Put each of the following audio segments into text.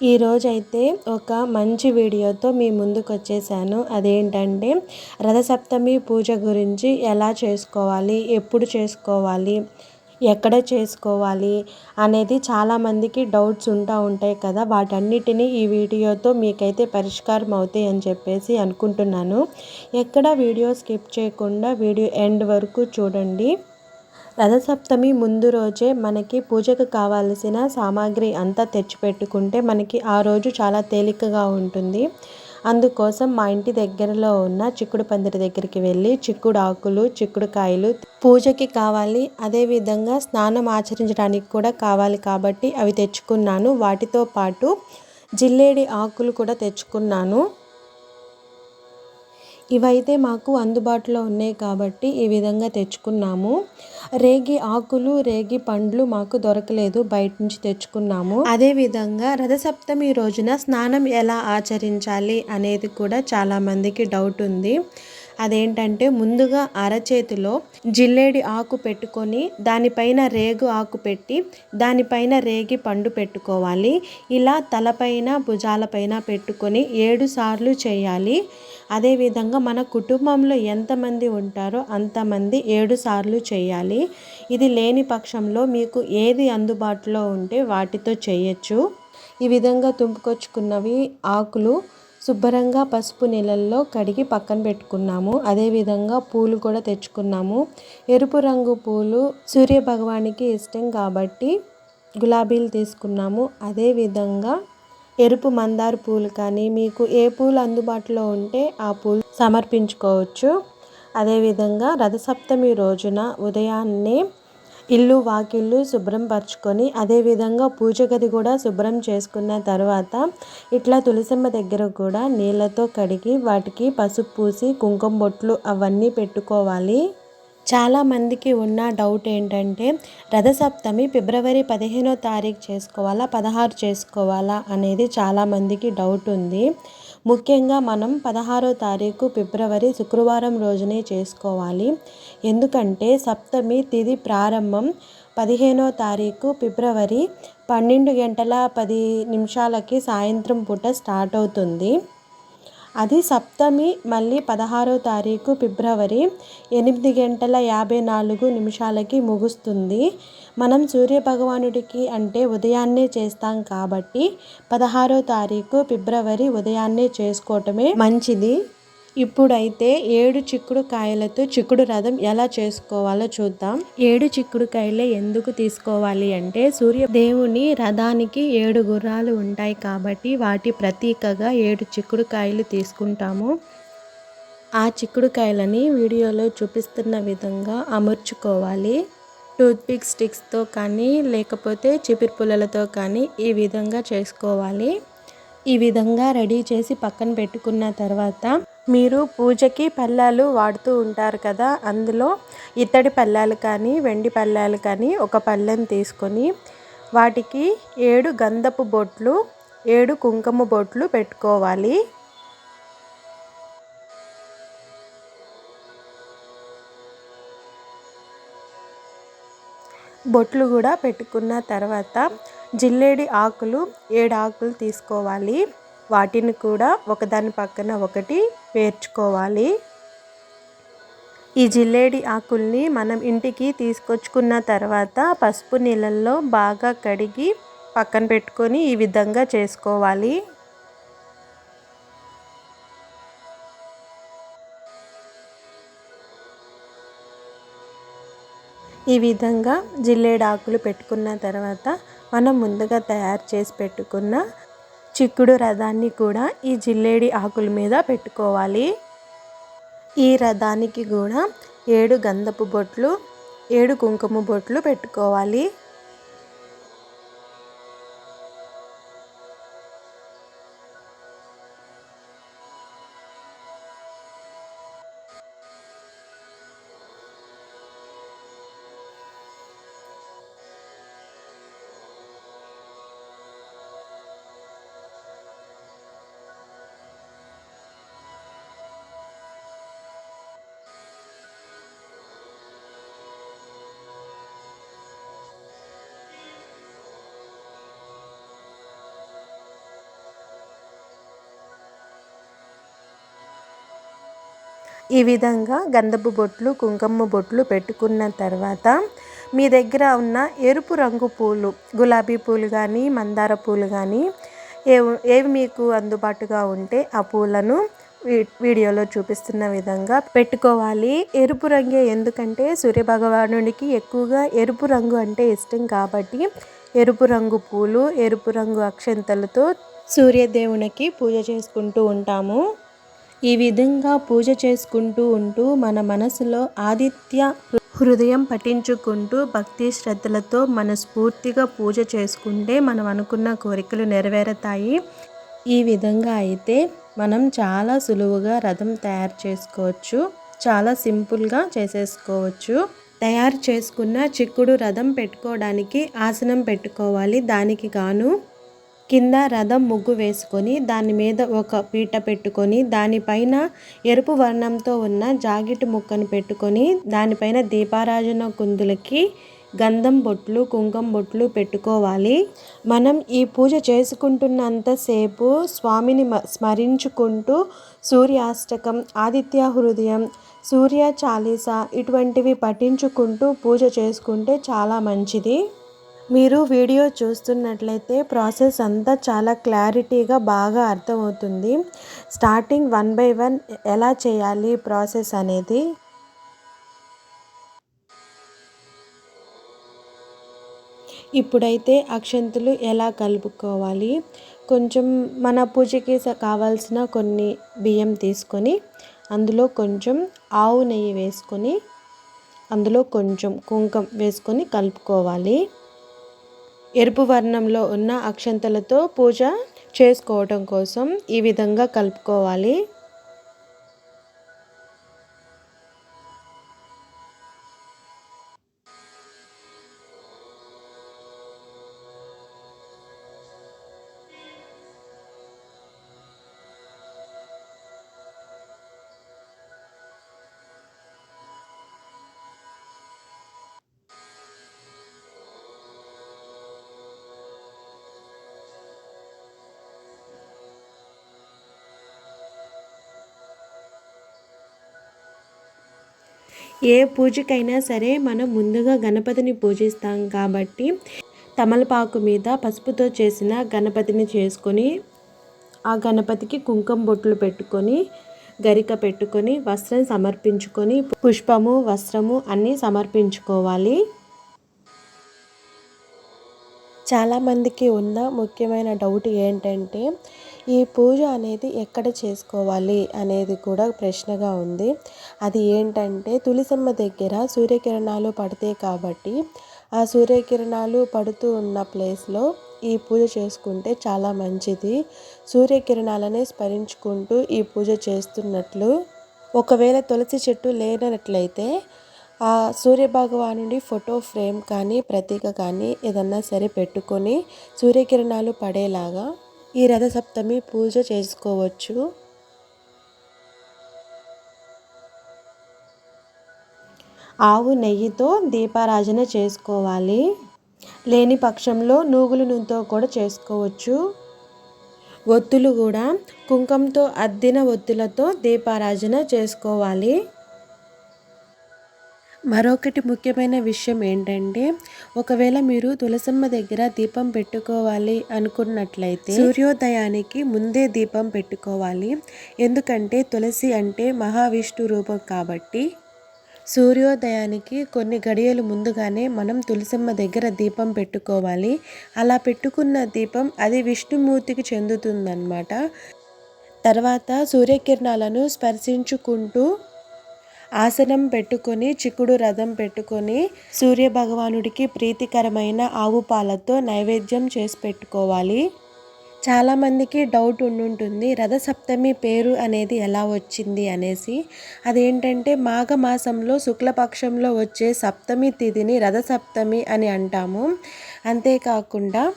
ఈరోజైతే ఒక మంచి వీడియోతో మీ ముందుకు వచ్చేసాను అదేంటంటే రథసప్తమి పూజ గురించి ఎలా చేసుకోవాలి ఎప్పుడు చేసుకోవాలి ఎక్కడ చేసుకోవాలి అనేది చాలామందికి డౌట్స్ ఉంటా ఉంటాయి కదా. వాటన్నిటినీ ఈ వీడియోతో మీకైతే పరిష్కారం అవుతాయి అని చెప్పేసి అనుకుంటున్నాను. ఎక్కడ వీడియో స్కిప్ చేయకుండా వీడియో ఎండ్ వరకు చూడండి. రథసప్తమి ముందు రోజే మనకి పూజకు కావాల్సిన సామాగ్రి అంతా తెచ్చిపెట్టుకుంటే మనకి ఆ రోజు చాలా తేలికగా ఉంటుంది. అందుకోసం మా ఇంటి దగ్గరలో ఉన్న చిక్కుడు పందిరి దగ్గరికి వెళ్ళి చిక్కుడు ఆకులు చిక్కుడు కాయలు పూజకి కావాలి. అదేవిధంగా స్నానం ఆచరించడానికి కూడా కావాలి కాబట్టి అవి తెచ్చుకున్నాను. వాటితో పాటు జిల్లేడి ఆకులు కూడా తెచ్చుకున్నాను. ఇవైతే మాకు అందుబాటులో ఉన్నాయి కాబట్టి ఈ విధంగా తెచ్చుకున్నాము. రేగి ఆకులు రేగి పండ్లు మాకు దొరకలేదు. బయట నుంచి తెచ్చుకున్నాము. అదే విధంగా రథసప్తమి రోజున స్నానం ఎలా ఆచరించాలి అనేది కూడా చాలా మందికి డౌట్ ఉంది. అదేంటంటే ముందుగా అరచేతిలో జిల్లేడి ఆకు పెట్టుకొని దానిపైన రేగు ఆకు పెట్టి దానిపైన రేగి పండు పెట్టుకోవాలి. ఇలా తలపైన భుజాలపైన పెట్టుకొని ఏడు సార్లు చేయాలి. అదేవిధంగా మన కుటుంబంలో ఎంతమంది ఉంటారో అంతమంది ఏడు సార్లు చేయాలి. ఇది లేని పక్షంలో మీకు ఏది అందుబాటులో ఉంటే వాటితో చేయొచ్చు. ఈ విధంగా తుంపుకొచ్చుకున్నవి ఆకులు శుభ్రంగా పసుపు నీళ్ళల్లో కడిగి పక్కన పెట్టుకున్నాము. అదేవిధంగా పూలు కూడా తెచ్చుకున్నాము. ఎరుపు రంగు పూలు సూర్య భగవానికి ఇష్టం కాబట్టి గులాబీలు తీసుకున్నాము. అదేవిధంగా ఎరుపు మందార పూలు కానీ మీకు ఏ పూలు అందుబాటులో ఉంటే ఆ పూలు సమర్పించుకోవచ్చు. అదేవిధంగా రథసప్తమి రోజున ఉదయాన్నే ఇల్లు వాకిళ్ళు శుభ్రం పరుచుకొని అదేవిధంగా పూజ గది కూడా శుభ్రం చేసుకున్న తర్వాత ఇట్లా తులసమ్మ దగ్గర కూడా నీళ్ళతో కడిగి వాటికి పసుపు పూసి కుంకుమ బొట్లు అవన్నీ పెట్టుకోవాలి. చాలామందికి ఉన్న డౌట్ ఏంటంటే రథసప్తమి ఫిబ్రవరి పదిహేనో తారీఖు చేసుకోవాలా పదహారు చేసుకోవాలా అనేది చాలామందికి డౌట్ ఉంది. ముఖ్యంగా మనం పదహారో తారీఖు ఫిబ్రవరి శుక్రవారం రోజునే చేసుకోవాలి. ఎందుకంటే సప్తమి తిది ప్రారంభం పదిహేనో తారీఖు ఫిబ్రవరి పన్నెండు గంటల పది నిమిషాలకి సాయంత్రం పూట స్టార్ట్ అవుతుంది. అది సప్తమి మళ్ళీ పదహారో తారీఖు ఫిబ్రవరి ఎనిమిది గంటల యాభై నాలుగు నిమిషాలకి ముగుస్తుంది. మనం సూర్యభగవానుడికి అంటే ఉదయాన్నే చేస్తాం కాబట్టి పదహారో తారీఖు ఫిబ్రవరి ఉదయాన్నే చేసుకోవటమే మంచిది. ఇప్పుడైతే ఏడు చిక్కుడు కాయలతో చిక్కుడు రథం ఎలా చేసుకోవాలో చూద్దాం. ఏడు చిక్కుడు కాయలే ఎందుకు తీసుకోవాలి అంటే సూర్య దేవుని రథానికి ఏడు గుర్రాలు ఉంటాయి కాబట్టి వాటి ప్రతీకగా ఏడు చిక్కుడు కాయలు తీసుకుంటాము. ఆ చిక్కుడు కాయలని వీడియోలో చూపిస్తున్న విధంగా అమర్చుకోవాలి. టూత్పిక్ స్టిక్స్తో కానీ లేకపోతే చిపిరి పుల్లలతో కానీ ఈ విధంగా చేసుకోవాలి. ఈ విధంగా రెడీ చేసి పక్కన పెట్టుకున్న తర్వాత మీరు పూజకి పళ్ళాలు వాడుతూ ఉంటారు కదా అందులో ఇత్తడి పళ్ళాలు కానీ వెండి పళ్ళాలు కానీ ఒక పళ్ళెం తీసుకొని వాటికి ఏడు గంధపు బొట్లు ఏడు కుంకుమ బొట్లు పెట్టుకోవాలి. బొట్లు కూడా పెట్టుకున్న తర్వాత జిల్లేడి ఆకులు ఏడు ఆకులు తీసుకోవాలి. వాటిని కూడా ఒకదాని పక్కన ఒకటి పేర్చుకోవాలి. ఈ జిల్లేడి ఆకుల్ని మనం ఇంటికి తీసుకొచ్చుకున్న తర్వాత పసుపు నీళ్ళల్లో బాగా కడిగి పక్కన పెట్టుకొని ఈ విధంగా చేసుకోవాలి. ఈ విధంగా జిల్లేడాకులు పెట్టుకున్న తర్వాత మనం ముందుగా తయారు చేసి పెట్టుకున్న చిక్కుడు రథాన్ని కూడా ఈ జిల్లేడి ఆకుల మీద పెట్టుకోవాలి. ఈ రథానికి కూడా ఏడు గంధపు బొట్లు ఏడు కుంకుమ బొట్లు పెట్టుకోవాలి. ఈ విధంగా గంధపు బొట్లు కుంకుమ బొట్లు పెట్టుకున్న తర్వాత మీ దగ్గర ఉన్న ఎరుపు రంగు పూలు గులాబీ పూలు కానీ మందార పూలు కానీ ఏవి ఏవి మీకు అందుబాటుగా ఉంటే ఆ పూలను వీడియోలో చూపిస్తున్న విధంగా పెట్టుకోవాలి. ఎరుపు రంగే ఎందుకంటే సూర్యభగవానుడికి ఎక్కువగా ఎరుపు రంగు అంటే ఇష్టం కాబట్టి ఎరుపు రంగు పూలు ఎరుపు రంగు అక్షంతలతో సూర్యదేవునికి పూజ చేసుకుంటూ ఉంటాము. ఈ విధంగా పూజ చేసుకుంటూ ఉంటూ మన మనసులో ఆదిత్య హృదయం పఠించుకుంటూ భక్తి శ్రద్ధలతో మనస్ఫూర్తిగా పూజ చేసుకుంటే మనం అనుకున్న కోరికలు నెరవేరుతాయి. ఈ విధంగా అయితే మనం చాలా సులువుగా రథం తయారు చేసుకోవచ్చు. చాలా సింపుల్గా చేసేసుకోవచ్చు. తయారు చేసుకున్న చిక్కుడు రథం పెట్టుకోవడానికి ఆసనం పెట్టుకోవాలి. దానికి గాను కింద రథం ముగ్గు వేసుకొని దాని మీద ఒక పీట పెట్టుకొని దానిపైన ఎరుపు వర్ణంతో ఉన్న జాగిటి ముక్కను పెట్టుకొని దానిపైన దీపారాజన కుందులకి గంధం బొట్లు కుంకుమ బొట్లు పెట్టుకోవాలి. మనం ఈ పూజ చేసుకుంటున్నంతసేపు స్వామిని స్మరించుకుంటూ సూర్యాష్టకం ఆదిత్య హృదయం సూర్య చాలీస ఇటువంటివి పఠించుకుంటూ పూజ చేసుకుంటే చాలా మంచిది. మీరు వీడియో చూస్తున్నట్లయితే ప్రాసెస్ అంతా చాలా క్లారిటీగా బాగా అర్థమవుతుంది. స్టార్టింగ్ వన్ బై వన్ ఎలా చేయాలి ప్రాసెస్ అనేది? ఇప్పుడైతే అక్షంతులు ఎలా కలుపుకోవాలి? కొంచెం మన పూజకి కావాల్సిన కొన్ని బియ్యం తీసుకొని అందులో కొంచెం ఆవు నెయ్యి వేసుకొని అందులో కొంచెం కుంకం వేసుకొని కలుపుకోవాలి. ఎరుపు వర్ణంలో ఉన్న అక్షంతలతో పూజ చేసుకోవటం కోసం ఈ విధంగా కలుపుకోవాలి. ఏ పూజకైనా సరే మనం ముందుగా గణపతిని పూజిస్తాం కాబట్టి తమలపాకు మీద పసుపుతో చేసిన గణపతిని చేసుకొని ఆ గణపతికి కుంకుమ బొట్లు పెట్టుకొని గరిక పెట్టుకొని వస్త్రం సమర్పించుకొని పుష్పము వస్త్రము అన్నీ సమర్పించుకోవాలి. చాలామందికి ఉన్న ముఖ్యమైన డౌట్ ఏంటంటే ఈ పూజ అనేది ఎక్కడ చేసుకోవాలి అనేది కూడా ప్రశ్నగా ఉంది. అది ఏంటంటే తులసమ్మ దగ్గర సూర్యకిరణాలు పడతాయి కాబట్టి ఆ సూర్యకిరణాలు పడుతూ ఉన్న ప్లేస్లో ఈ పూజ చేసుకుంటే చాలా మంచిది. సూర్యకిరణాలనే స్మరించుకుంటూ ఈ పూజ చేస్తున్నట్లు ఒకవేళ తులసి చెట్టు లేనట్లయితే ఆ సూర్యభగవానుడి ఫోటో ఫ్రేమ్ కానీ ప్రతీక కానీ ఏదన్నా సరే పెట్టుకొని సూర్యకిరణాలు పడేలాగా ఈ రథసప్తమి పూజ చేసుకోవచ్చు. ఆవు నెయ్యితో దీపారాజన చేసుకోవాలి. లేని పక్షంలో నూగులు నూనెతో కూడా చేసుకోవచ్చు. ఒత్తులు కూడా కుంకంతో అద్దిన ఒత్తులతో దీపారాజన చేసుకోవాలి. మరొకటి ముఖ్యమైన విషయం ఏంటంటే ఒకవేళ మీరు తులసమ్మ దగ్గర దీపం పెట్టుకోవాలి అనుకున్నట్లయితే సూర్యోదయానికి ముందే దీపం పెట్టుకోవాలి. ఎందుకంటే తులసి అంటే మహావిష్ణు రూపం కాబట్టి సూర్యోదయానికి కొన్ని గడియలు ముందుగానే మనం తులసమ్మ దగ్గర దీపం పెట్టుకోవాలి. అలా పెట్టుకున్న దీపం అది విష్ణుమూర్తికి చెందుతుందన్నమాట. తర్వాత సూర్యకిరణాలను స్పర్శించుకుంటూ ఆసనం పెట్టుకొని చిక్కుడు రథం పెట్టుకొని సూర్య భగవానుడికి ప్రీతికరమైన ఆవు పాలతో నైవేద్యం చేసి పెట్టుకోవాలి. చాలామందికి డౌట్ ఉండుంటుంది రథసప్తమి పేరు అనేది ఎలా వచ్చింది అనేసి. అదేంటంటే మాఘమాసంలో శుక్లపక్షంలో వచ్చే సప్తమి తిథిని రథసప్తమి అని అంటాము. అంతేకాకుండా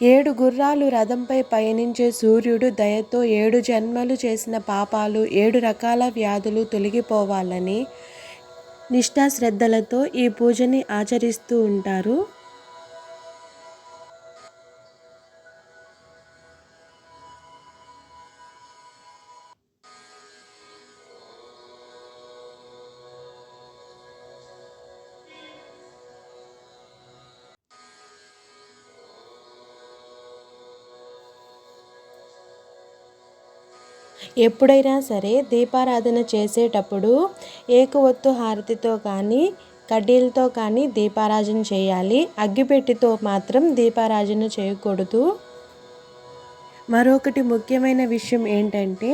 ఏడు గుర్రాలు రథంపై పయనించే సూర్యుడు దయతో ఏడు జన్మలు చేసిన పాపాలు ఏడు రకాల వ్యాధులు తొలగిపోవాలని నిష్ఠాశ్రద్ధలతో ఈ పూజని ఆచరిస్తూ ఉంటారు. ఎప్పుడైనా సరే దీపారాధన చేసేటప్పుడు ఏకవత్తు హారతితో కానీ కడ్డీలతో కానీ దీపారాజన చేయాలి. అగ్గిపెట్టితో మాత్రం దీపారాజన చేయకూడదు. మరొకటి ముఖ్యమైన విషయం ఏంటంటే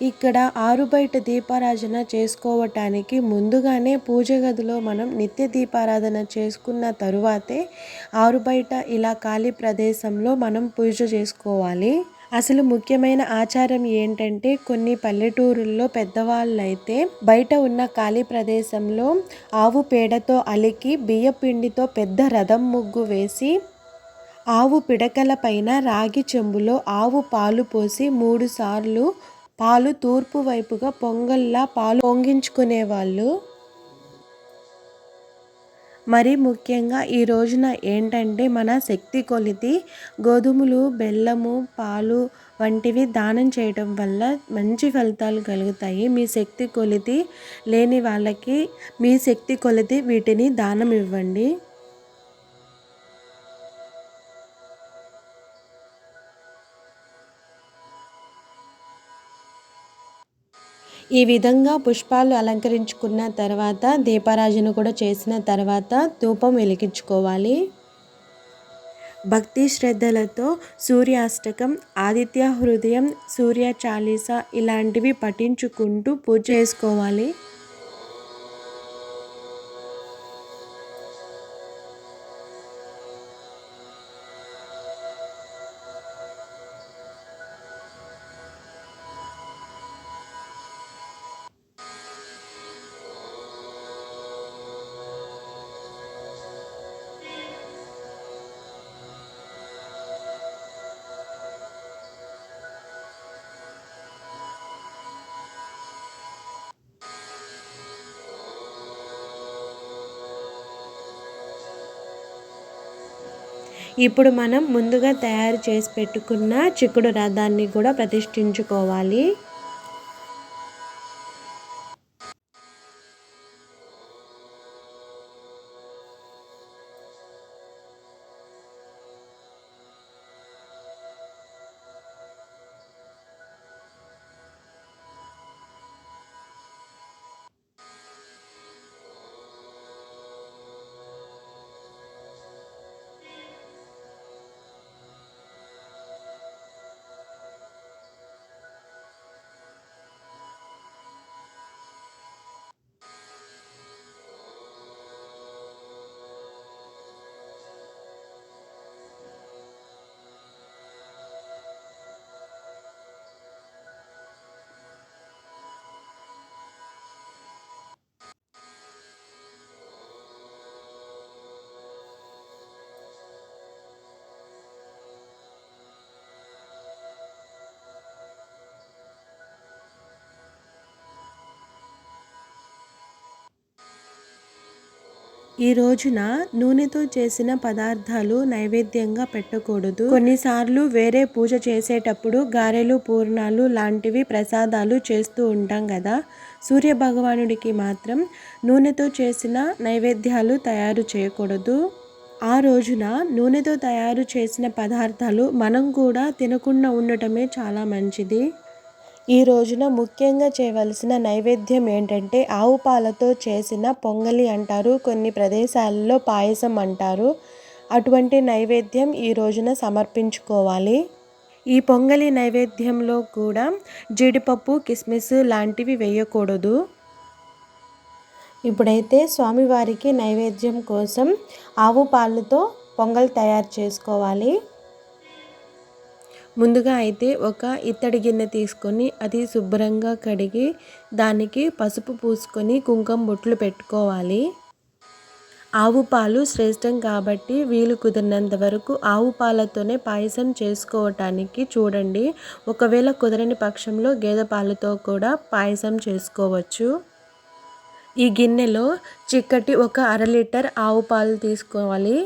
ఇక్కడ ఆరు బయట దీపారాధన చేసుకోవటానికి ముందుగానే పూజ గదిలో మనం నిత్య దీపారాధన చేసుకున్న తరువాతే ఆరు బయట ఇలా ఖాళీ ప్రదేశంలో మనం పూజ చేసుకోవాలి. అసలు ముఖ్యమైన ఆచారం ఏంటంటే కొన్ని పల్లెటూరుల్లో పెద్దవాళ్ళైతే బయట ఉన్న ఖాళీ ప్రదేశంలో ఆవు పేడతో అలికి బియ్య పిండితో పెద్ద రథం ముగ్గు వేసి ఆవు పిడకల పైన రాగి చెంబులో ఆవు పాలు పోసి మూడు సార్లు పాలు తూర్పు వైపుగా పొంగల్లా పాలు పొంగించుకునేవాళ్ళు. మరి ముఖ్యంగా ఈ రోజున ఏంటంటే మన శక్తి కొలిది గోధుమలు బెల్లము పాలు వంటివి దానం చేయడం వల్ల మంచి ఫలితాలు కలుగుతాయి. మీ శక్తి కొలిది లేని వాళ్ళకి మీ శక్తి కొలిది వీటిని దానం ఇవ్వండి. ఈ విధంగా పుష్పాలు అలంకరించుకున్న తర్వాత దీపారాజన కూడా చేసిన తర్వాత ధూపం వెలిగించుకోవాలి. భక్తి శ్రద్ధలతో సూర్యాష్టకం ఆదిత్య హృదయం సూర్య చాలీస ఇలాంటివి పఠించుకుంటూ పూజ చేసుకోవాలి. ఇప్పుడు మనం ముందుగా తయారు చేసి పెట్టుకున్న చిక్కుడు రథాన్ని కూడా ప్రతిష్ఠించుకోవాలి. ఈ రోజున నూనెతో చేసిన పదార్థాలు నైవేద్యంగా పెట్టకూడదు. కొన్నిసార్లు వేరే పూజ చేసేటప్పుడు గారెలు పూర్ణాలు లాంటివి ప్రసాదాలు చేస్తూ ఉంటాం కదా. సూర్య భగవానుడికి మాత్రం నూనెతో చేసిన నైవేద్యాలు తయారు చేయకూడదు. ఆ రోజున నూనెతో తయారు చేసిన పదార్థాలు మనం కూడా తినకుండా ఉండటమే చాలా మంచిది. ఈ రోజున ముఖ్యంగా చేయవలసిన నైవేద్యం ఏంటంటే ఆవు పాలతో చేసిన పొంగలి అంటారు కొన్ని ప్రదేశాల్లో పాయసం అంటారు. అటువంటి నైవేద్యం ఈ రోజున సమర్పించుకోవాలి. ఈ పొంగలి నైవేద్యంలో కూడా జీడిపప్పు కిస్మిస్ లాంటివి వేయకూడదు. ఇప్పుడైతే స్వామివారికి నైవేద్యం కోసం ఆవు పాలతో పొంగల్ తయారు చేసుకోవాలి. ముందుగా అయితే ఒక ఇత్తడి గిన్నె తీసుకొని అది శుభ్రంగా కడిగి దానికి పసుపు పూసుకొని కుంకుమ బొట్లు పెట్టుకోవాలి. ఆవు పాలు శ్రేష్టం కాబట్టి వీలు కుదిరినంత వరకు ఆవు పాలతోనే పాయసం చేసుకోవటానికి చూడండి. ఒకవేళ కుదరని పక్షంలో గేదె పాలతో కూడా పాయసం చేసుకోవచ్చు. ఈ గిన్నెలో చిక్కటి ఒక అర లీటర్ ఆవు పాలు తీసుకోవాలి.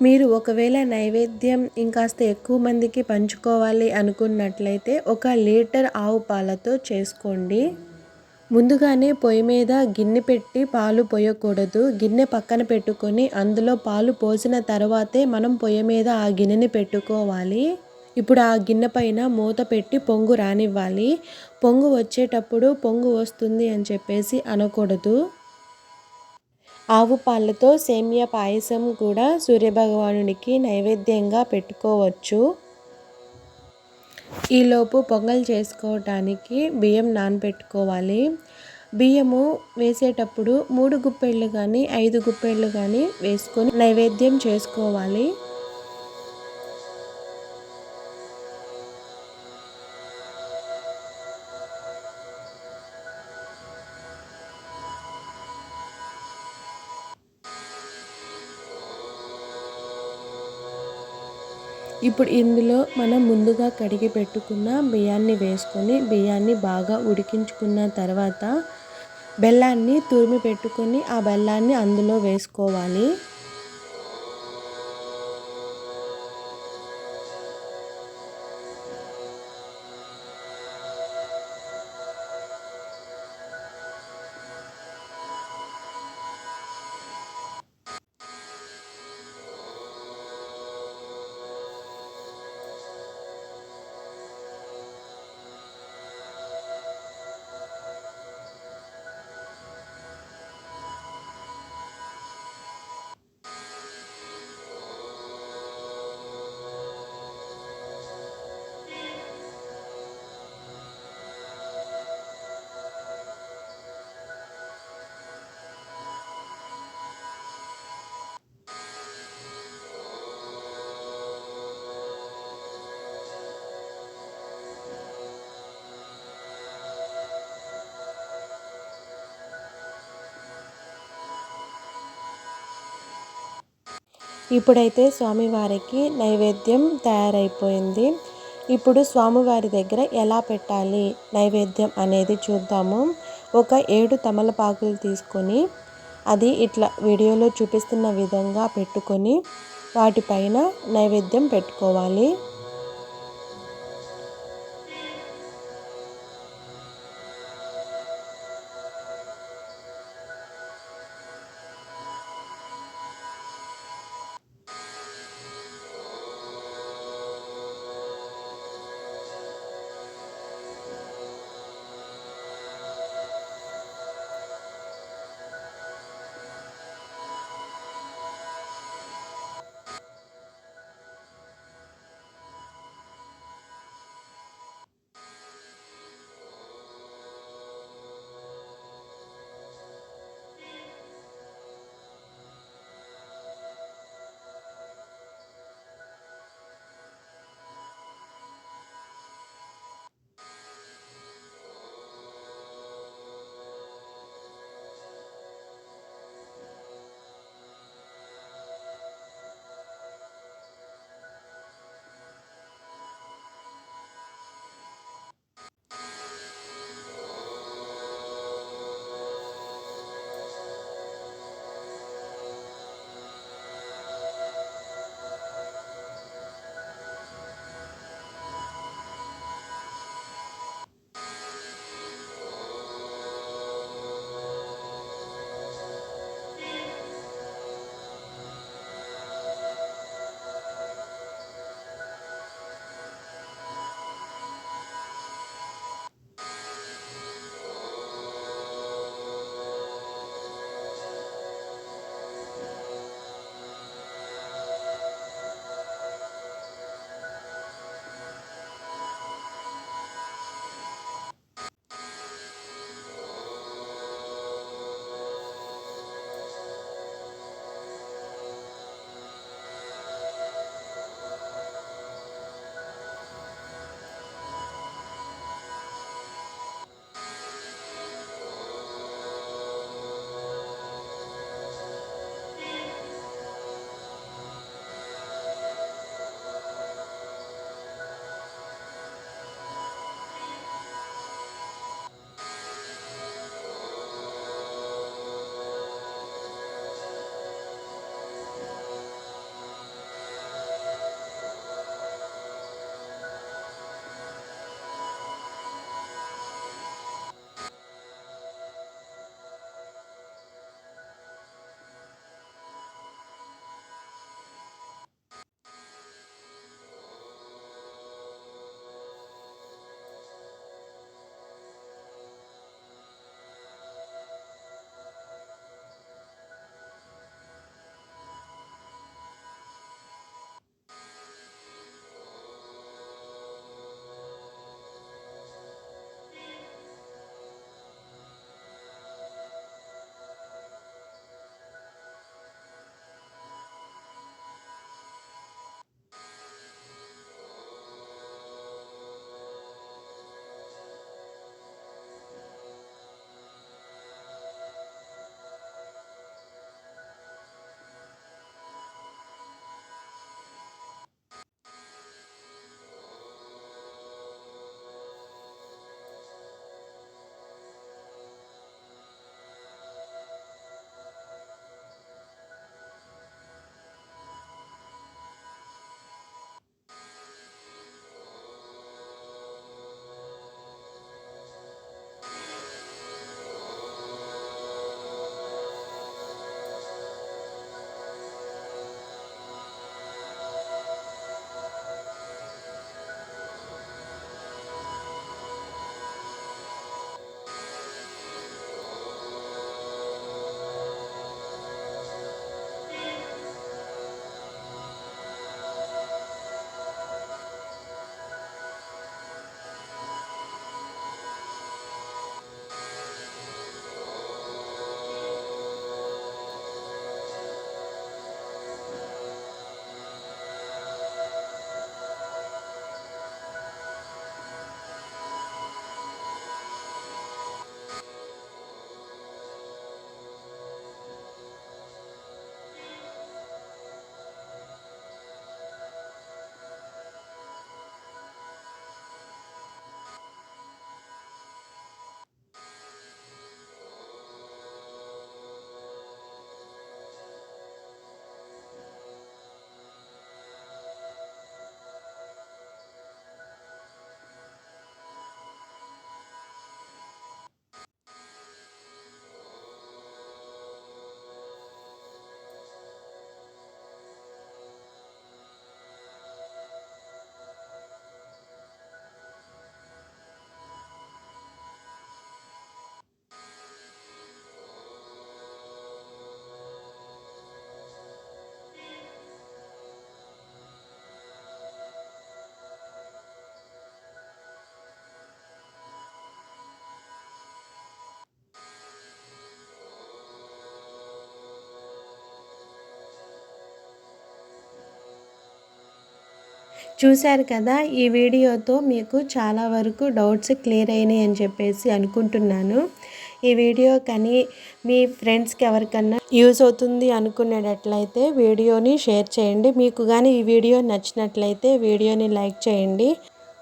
మీరు ఒకవేళ నైవేద్యం ఇంకాస్త ఎక్కువ మందికి పంచుకోవాలి అనుకున్నట్లయితే ఒక లీటర్ ఆవు పాలతో చేసుకోండి. ముందుగానే పొయ్యి మీద గిన్నె పెట్టి పాలు పోయకూడదు. గిన్నె పక్కన పెట్టుకొని అందులో పాలు పోసిన తర్వాతే మనం పొయ్యి మీద ఆ గిన్నెని పెట్టుకోవాలి. ఇప్పుడు ఆ గిన్నె పైన మూత పెట్టి పొంగు రానివ్వాలి. పొంగు వచ్చేటప్పుడు పొంగు వస్తుంది అని చెప్పేసి అనకూడదు. ఆవు పాలతో సేమియా పాయసం కూడా సూర్యభగవానుడికి నైవేద్యంగా పెట్టుకోవచ్చు. ఈలోపు పొంగల్ చేసుకోవటానికి బియ్యం నానబెట్టుకోవాలి. బియ్యము వేసేటప్పుడు మూడు గుప్పెళ్ళు కానీ ఐదు గుప్పెళ్ళు కానీ వేసుకొని నైవేద్యం చేసుకోవాలి. ఇప్పుడు ఇందులో మనం ముందుగా కడిగి పెట్టుకున్న బియ్యాన్ని వేసుకొని బియ్యాన్ని బాగా ఉడికించుకున్న తర్వాత బెల్లాన్ని తురిమి పెట్టుకొని ఆ బెల్లాన్ని అందులో వేసుకోవాలి. ఇప్పుడైతే స్వామివారికి నైవేద్యం తయారైపోయింది. ఇప్పుడు స్వామివారి దగ్గర ఎలా పెట్టాలి నైవేద్యం అనేది చూద్దాము. ఒక ఏడు తమలపాకులు తీసుకొని అది ఇట్లా వీడియోలో చూపిస్తున్న విధంగా పెట్టుకొని వాటిపైన నైవేద్యం పెట్టుకోవాలి. చూశారు కదా ఈ వీడియోతో మీకు చాలా వరకు డౌట్స్ క్లియర్ అయినాయి అని చెప్పేసి అనుకుంటున్నాను. ఈ వీడియో కానీ మీ ఫ్రెండ్స్కి ఎవరికన్నా యూజ్ అవుతుంది అనుకునేటట్లయితే వీడియోని షేర్ చేయండి. మీకు కానీ ఈ వీడియో నచ్చినట్లయితే వీడియోని లైక్ చేయండి.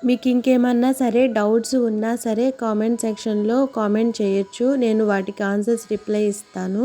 మీకు ఇంకేమన్నా సరే డౌట్స్ ఉన్నా సరే కామెంట్ సెక్షన్లో కామెంట్ చేయొచ్చు. నేను వాటికి ఆన్సర్స్ రిప్లై ఇస్తాను.